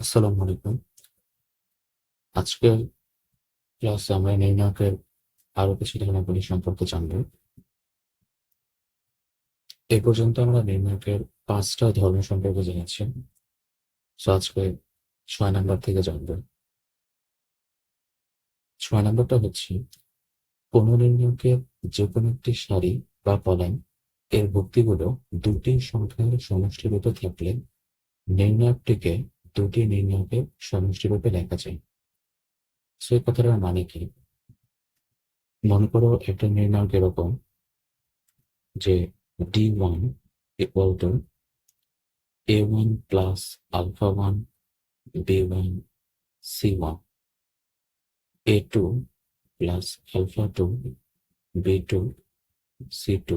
আসসালামু আলাইকুম। আজকের ক্লাসে আমরা নির্ণায়কের আরও কিছু ধারণাগুলি সম্পর্কে জানব। এই পর্যন্ত আমরা নির্ণায়কের পাঁচটা ধর্ম সম্পর্কে জেনেছি। আজকে ছয় নাম্বার থেকে জানব। ছয় নাম্বারটা হচ্ছে, কোন নির্ণায়কের যে কোনো একটি সারি বা কলাম এর ভুক্তিগুলো দুটি সংখ্যার সমষ্টিরূপে থাকলে নির্ণায়কটিকে দুটি নির্ণায়কের সমষ্টিরূপে লেখা যায়। সো এই কথাটার মানে কি? মনে করো একটা নির্ণায়ক এরকম যে D one equal to A one plus alpha one B one, C one. A two plus alpha two B two, C two.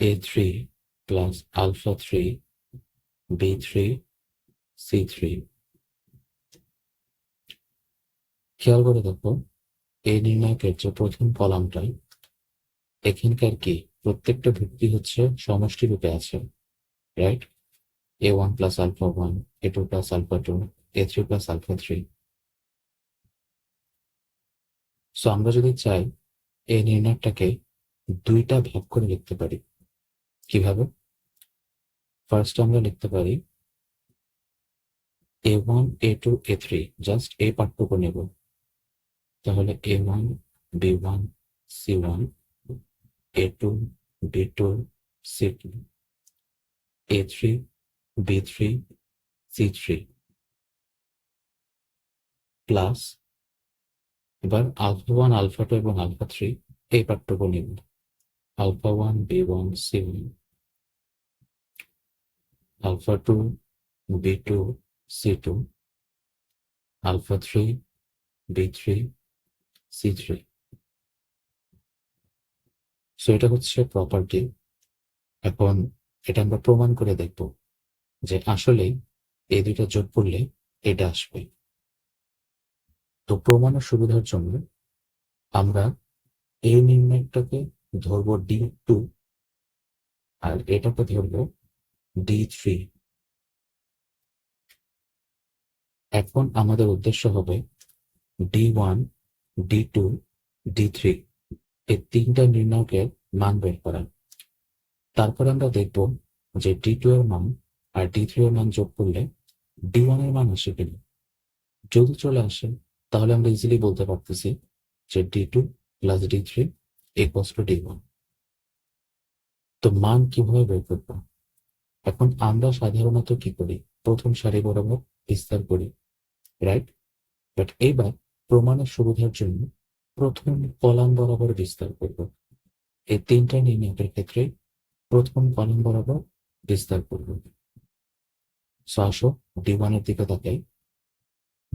A three plus alpha three B three C three খেয়াল করে দেখো, এই নির্ণায়কের যে প্রথম কলামটাই, এখানকার কি? প্রত্যেকটা ভিত্তি হচ্ছে সমষ্টি রূপে আছে right A one plus alpha one A two plus alpha two A three plus alpha three so আমরা যদি চাই এই নির্ণয়টাকে দুইটা ভাগ করে লিখতে পারি, কীভাবে? ফার্স্ট আমরা লিখতে পারি A one A two A three just এই পার্টটুকু নেব। তাহলে A one B one C one A two B two C two A three B three C three plus এবার আলফা ওয়ান আলফা টু এবং alpha three এই পার্টটুকু নিব। Alpha one B one C one alpha two B two C two alpha three B three C three so এটা হচ্ছে property এখন এটা আমরা প্রমাণ করে দেখব যে আসলে এই দুইটা যোগ করলে এটা আসবে। তো প্রমাণের সুবিধার জন্য আমরা এই নির্ণয়টাকে ধরবো ডি টু আর এটাকে ধরবো ডি থ্রি এখন আমাদের উদ্দেশ্য হবে D one D two D three এই তিনটা নির্ণায়কের মান বের করা। তারপর আমরা দেখব যে ডি টু এর মান আর ডি থ্রি এর মান যোগ করলে ডি ওয়ানের মান আসে কিনা। যদি চলে আসে, তাহলে আমরা ইজিলি বলতে পারতেছি যে D two plus D three equals to D one তো মান কীভাবে বের করব? এখন আমরা সাধারণত কি করি? প্রথম সারি বরাবর বিস্তার করি। রাইট বাট এইবার প্রমাণের সুবিধার জন্য প্রথম কলাম বরাবর বিস্তার করব। এই তিনটা নির্ণয়ের ক্ষেত্রে প্রথম কলাম বরাবর বিস্তার করব। সো আসো ডি ওয়ানের দিকে তাকাই।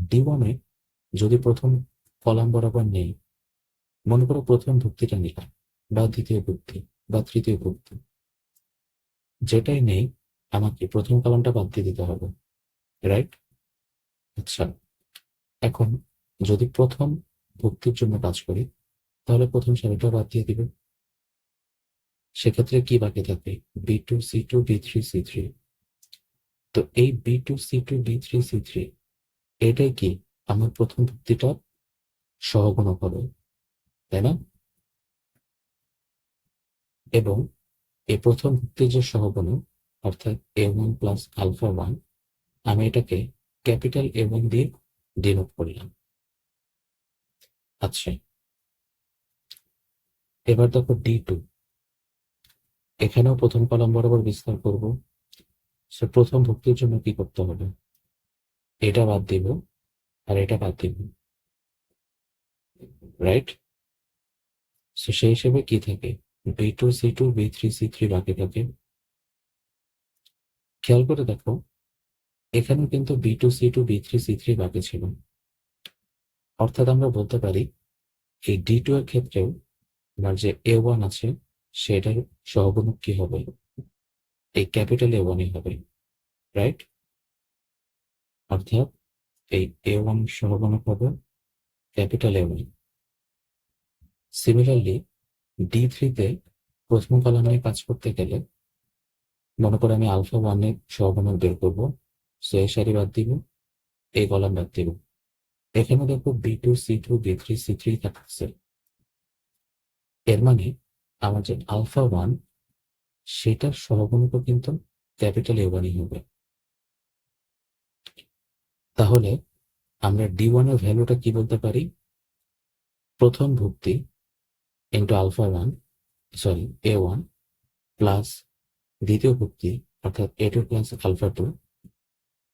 ডি ওয়ানে যদি প্রথম কলাম বরাবর নেই, মনে করো প্রথম ভুক্তিটা নিলাম, বা দ্বিতীয় ভুক্তি, বা তৃতীয় ভুক্তি। যেটাই নেই, আমাকে প্রথম কলামটা বাদ দিয়ে দিতে হবে। রাইট আচ্ছা এখন যদি প্রথম ভক্তির জন্য কাজ করি, তাহলে প্রথম সারিটা বাদ দিয়ে দিবে সেক্ষেত্রে কি বাকি থাকবে? B two C two B three C three তো এই B two C two B three C three এটাই কি আমার প্রথম ভক্তিটা সহগুণক হবে তাই না? এবং এই প্রথম ভক্তির যে সহগুণক অর্থাৎ A one plus alpha one আমি এটাকে ক্যাপিটাল এবং দিয়ে ডিনোট করলাম। আচ্ছা। এবার দেখো ডি টু। এখানেও প্রথম কলম বরাবর বিস্তার করব। সে প্রথম ভক্তির জন্য কি করতে হবে? এটা বাদ দিব আর এটা বাদ দিব। রাইট সো সেই হিসেবে কি থাকে? B two, C two, B three, C three বাকি থাকে। খেয়াল করে দেখো এখানে কিন্তু B two C two B three C three বাকি ছিল। অর্থাৎ আমরা বলতে পারি, এই ডি টু এর ক্ষেত্রেও আমার যে এ ওয়ান আছে, সেটার সহগুণক কি হবে? এই ক্যাপিটাল এ ওয়ানই হবে রাইট অর্থাৎ এই এ ওয়ান সহগুণক হবে capital A one similarly D থ্রিতে প্রথম কলামে কাজ করতে গেলে মনে করে আমি আলফা ওয়ানের সহগুণক বের করব। সো এই বাদ দিব এই কলাম বাদ দিব এখানে দেখো B two C two B three C three থাকছে এর মানে আমার যে আলফা ওয়ান সেটার সহগুণক কিন্তু ক্যাপিটাল এ ওয়ানই হবে। তাহলে আমরা ডি ওয়ানের ভ্যালুটা কি বলতে পারি? প্রথম ভুক্তি into alpha one sorry A one plus দ্বিতীয় ভুক্তি, অর্থাৎ A two plus alpha two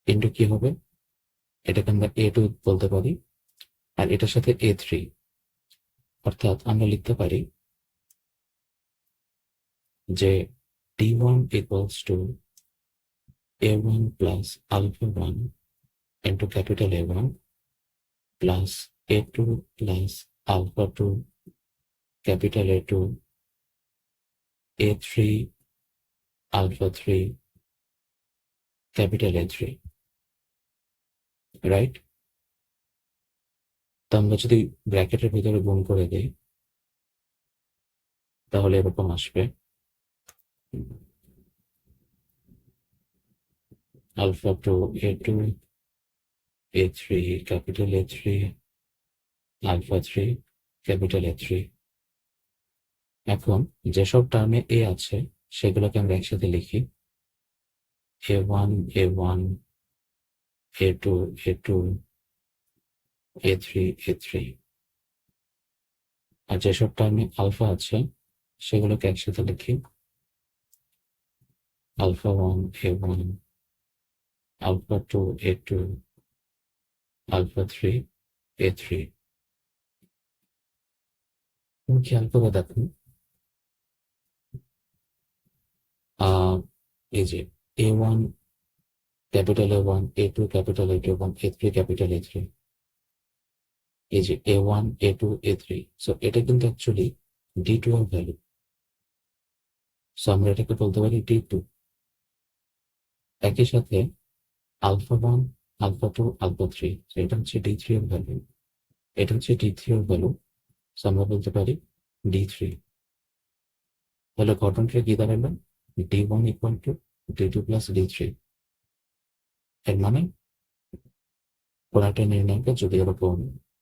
into কি হবে? এটাকে আমরা এ টু বলতে পারি, আর এটার সাথে এ থ্রি অর্থাৎ আমরা লিখতে পারি যে D one equals to A one plus alpha one into capital A one plus A two plus alpha two capital A two A three alpha three capital A three right তো আমরা যদি ব্র্যাকেটের ভিতরে গুণ করে দিই, তাহলে এরকম আসবে। Alpha two A two, A three, capital A three, alpha three, capital A three. এখন যেসব টার্মে এ আছে, সেগুলোকে আমরা একসাথে লিখি। A one A one A two A two A three A three আর যেসব টার্মে আলফা আছে সেগুলোকে একসাথে লিখি। Alpha one A one alpha two A two alpha three A three খেয়াল করে দেখো। আহ, এই যে A one capital A one, A two, capital A two এবং A three, capital A three. এই যে A one, A two, A three so এটা কিন্তু অ্যাকচুয়ালি ডি টু এর ভ্যালু সো আমরা এটাকে বলতে পারি ডি টু। একই সাথে alpha one, alpha two, alpha three এটা হচ্ছে ডি থ্রি এর ভ্যালু এটা হচ্ছে ডি থ্রি এর ভ্যালু সো আমরা বলতে পারি ডি থ্রি। তাহলে ঘটনটা কি দাঁড়াল? D one equal to D two plus D three. এর মানে? কোনো একটা নির্ণয়কে যদি এরকম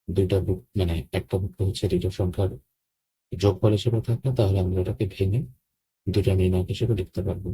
দুইটা বুক মানে একটা বুক হচ্ছে দুইটা সংখ্যার যোগফল হিসেবে থাকে তাহলে আমরা এটাকে ভেঙে দুটা নির্ণায়ক হিসেবে লিখতে পারব।